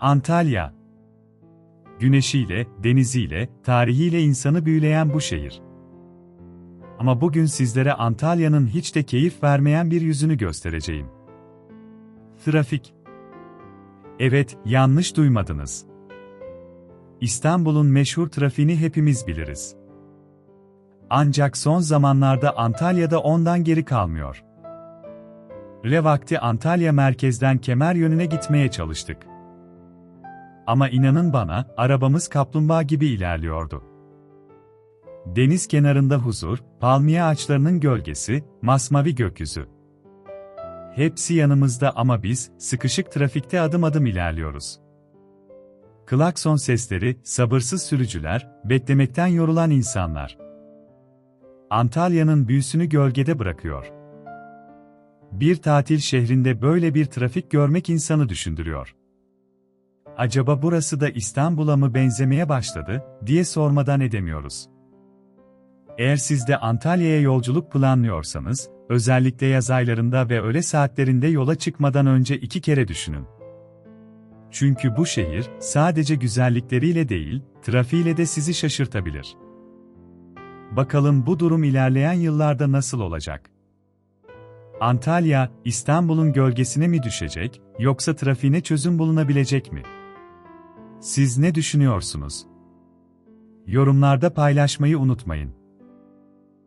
Antalya. Güneşiyle, deniziyle, tarihiyle insanı büyüleyen bu şehir. Ama bugün sizlere Antalya'nın hiç de keyif vermeyen bir yüzünü göstereceğim. Trafik. Evet, yanlış duymadınız. İstanbul'un meşhur trafiğini hepimiz biliriz. Ancak son zamanlarda Antalya'da ondan geri kalmıyor. Öğle vakti Antalya merkezden kemer yönüne gitmeye çalıştık. Ama inanın bana, arabamız kaplumbağa gibi ilerliyordu. Deniz kenarında huzur, palmiye ağaçlarının gölgesi, masmavi gökyüzü. Hepsi yanımızda ama biz, sıkışık trafikte adım adım ilerliyoruz. Klakson sesleri, sabırsız sürücüler, beklemekten yorulan insanlar. Antalya'nın büyüsünü gölgede bırakıyor. Bir tatil şehrinde böyle bir trafik görmek insanı düşündürüyor. Acaba burası da İstanbul'a mı benzemeye başladı, diye sormadan edemiyoruz. Eğer siz de Antalya'ya yolculuk planlıyorsanız, özellikle yaz aylarında ve öğle saatlerinde yola çıkmadan önce iki kere düşünün. Çünkü bu şehir, sadece güzellikleriyle değil, trafiğiyle de sizi şaşırtabilir. Bakalım bu durum ilerleyen yıllarda nasıl olacak? Antalya, İstanbul'un gölgesine mi düşecek, yoksa trafiğine çözüm bulunabilecek mi? Siz ne düşünüyorsunuz? Yorumlarda paylaşmayı unutmayın.